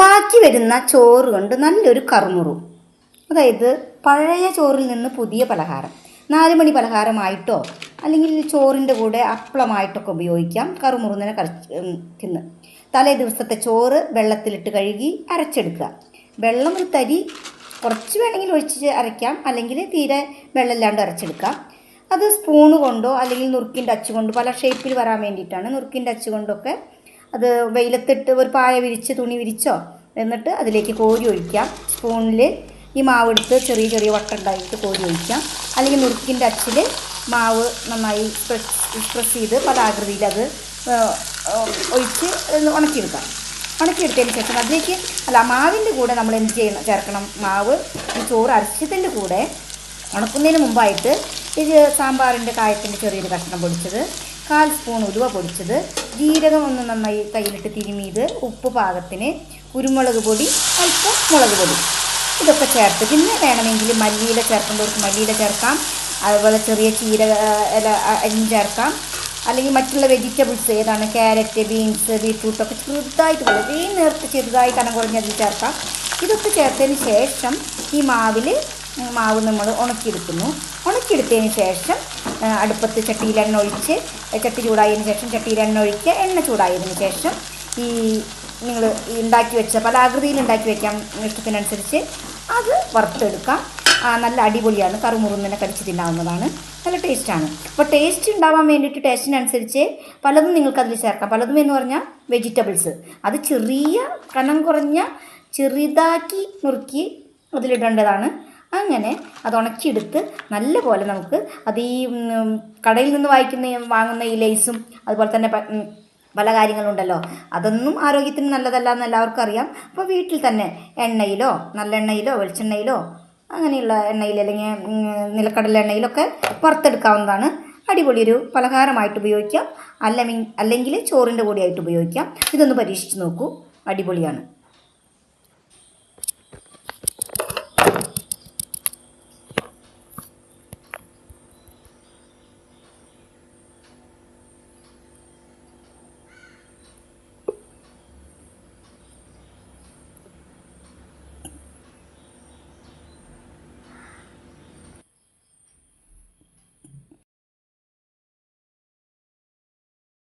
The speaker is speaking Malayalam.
ബാക്കി വരുന്ന ചോറ് കൊണ്ട് നല്ലൊരു കറുമുറു. അതായത് പഴയ ചോറിൽ നിന്ന് പുതിയ പലഹാരം. നാല് മണി പലഹാരമായിട്ടോ അല്ലെങ്കിൽ ചോറിന്റെ കൂടെ അപ്പളമായിട്ടൊക്കെ ഉപയോഗിക്കാം കറുമുറുന്നിനെ തിന്ന്. തലേ ദിവസത്തെ ചോറ് വെള്ളത്തിലിട്ട് കഴുകി അരച്ചെടുക്കുക. വെള്ളം ഒരു തരി കുറച്ച് വേണമെങ്കിൽ ഒഴിച്ച് അരയ്ക്കാം അല്ലെങ്കിൽ തീരെ വെള്ളമില്ലാണ്ട് അരച്ചെടുക്കാം. അത് സ്പൂണ് കൊണ്ടോ അല്ലെങ്കിൽ നുറുക്കിന്റെ അച്ചുകൊണ്ടോ പല ഷേപ്പിൽ വരാൻ വേണ്ടിയിട്ടാണ് നുറുക്കിന്റെ അച്ച് കൊണ്ടൊക്കെ അത് വെയിലത്തിട്ട് ഒരു പായ വിരിച്ച് തുണി വിരിച്ചോ എന്നിട്ട് അതിലേക്ക് കോരി ഒഴിക്കാം. സ്പൂണിൽ ഈ മാവ് എടുത്ത് ചെറിയ ചെറിയ വട്ടം ഉണ്ടായിട്ട് കോരി ഒഴിക്കാം. അല്ലെങ്കിൽ നുറുക്കിന്റെ അച്ചിൽ മാവ് നന്നായി സ്പ്രെസ് സ്പ്രെസ് ചെയ്ത് പല അത് ഒഴിച്ച് ഉണക്കിയെടുക്കാം. ഉണക്കിയെടുത്തതിന് ശേഷം അതിലേക്ക് അല്ല മാവിന്റെ കൂടെ നമ്മൾ എന്ത് ചെയ്യണം? ചേർക്കണം മാവ്. ഈ ചോറ് അരച്ചതിന്റെ കൂടെ ഉണക്കുന്നതിന് മുമ്പായിട്ട് ഇത് സാമ്പാറിന്റെ കായത്തിന്റെ ചെറിയൊരു കഷ്ണം പൊടിച്ചത് കാൽ സ്പൂൺ ഉലുവ പൊടിച്ചത്. ജീരകം ഒന്ന് നന്നായി കയ്യിലിട്ട് തിരുമിയത്. ഉപ്പ് പാകത്തിന് കുരുമുളക് പൊടി അല്പം മുളക് പൊടി. ഇതൊക്കെ ചേർത്ത് പിന്നെ വേണമെങ്കിൽ മല്ലിയില ചേർക്കേണ്ടവർക്ക് മല്ലിയില ചേർക്കാം. അതുപോലെ ചെറിയ ചീര ഇല അരിഞ്ഞ് ചേർക്കാം. അല്ലെങ്കിൽ മറ്റുള്ള വെജിറ്റബിൾസ് ഏതാണ് ക്യാരറ്റ് ബീൻസ് ബീറ്റ്റൂട്ട് ഒക്കെ ചെറുതായിട്ട് വളരെ നേർത്ത് ചെറുതായി കനം കുറഞ്ഞതിൽ ചേർക്കാം. ഇതൊക്കെ ചേർത്തതിന് ശേഷം ഈ മാവിൽ മാവ് നമ്മൾ ഉണക്കിയെടുക്കുന്നു. ഉണക്കിയെടുത്തതിന് ശേഷം അടുപ്പത്ത് ചട്ടിയിൽ എണ്ണ ഒഴിച്ച് ചട്ടി ചൂടായതിന് ശേഷം ചട്ടിയിൽ എണ്ണ ഒഴിക്കുക എണ്ണ ചൂടായതിന് ശേഷം ഈ നിങ്ങൾ ഉണ്ടാക്കി വെച്ച പല ആകൃതിയിൽ ഉണ്ടാക്കി വെക്കാം ഇഷ്ടത്തിനനുസരിച്ച് അത് വറുത്തെടുക്കാം. നല്ല അടിപൊളിയാണ്. കറുമുറുന്നിനെ കടിച്ച് തിന്നാവുന്നതാണ്. നല്ല ടേസ്റ്റാണ് അപ്പോൾ ടേസ്റ്റ് ഉണ്ടാവാൻ വേണ്ടിയിട്ട് ടേസ്റ്റിനനുസരിച്ച് പലതും നിങ്ങൾക്ക് അതിൽ ചേർക്കാം. പലതും എന്ന് പറഞ്ഞാൽ വെജിറ്റബിൾസ് അത് ചെറിയ കനം കുറഞ്ഞ ചെറുതാക്കി നുറുക്കി അതിലിടേണ്ടതാണ്. അങ്ങനെ അത് ഉണക്കിയെടുത്ത് നല്ലപോലെ നമുക്ക് അത് ഈ കടയിൽ നിന്ന് വായിക്കുന്ന വാങ്ങുന്ന ഈ ലേസും അതുപോലെ തന്നെ പല കാര്യങ്ങളുണ്ടല്ലോ. അതൊന്നും ആരോഗ്യത്തിന് നല്ലതല്ല എന്ന് എല്ലാവർക്കും അറിയാം. അപ്പോൾ വീട്ടിൽ തന്നെ എണ്ണയിലോ നല്ലെണ്ണയിലോ വെളിച്ചെണ്ണയിലോ അങ്ങനെയുള്ള എണ്ണയിൽ അല്ലെങ്കിൽ നിലക്കടല എണ്ണയിലൊക്കെ വറുത്തെടുക്കാവുന്നതാണ്. അടിപൊളി ഒരു പലഹാരമായിട്ട് ഉപയോഗിക്കാം. അല്ലെങ്കിൽ ചോറിന്റെ കൂടിയായിട്ട് ഉപയോഗിക്കാം. ഇതൊന്ന് പരീക്ഷിച്ച് നോക്കൂ. അടിപൊളിയാണ്.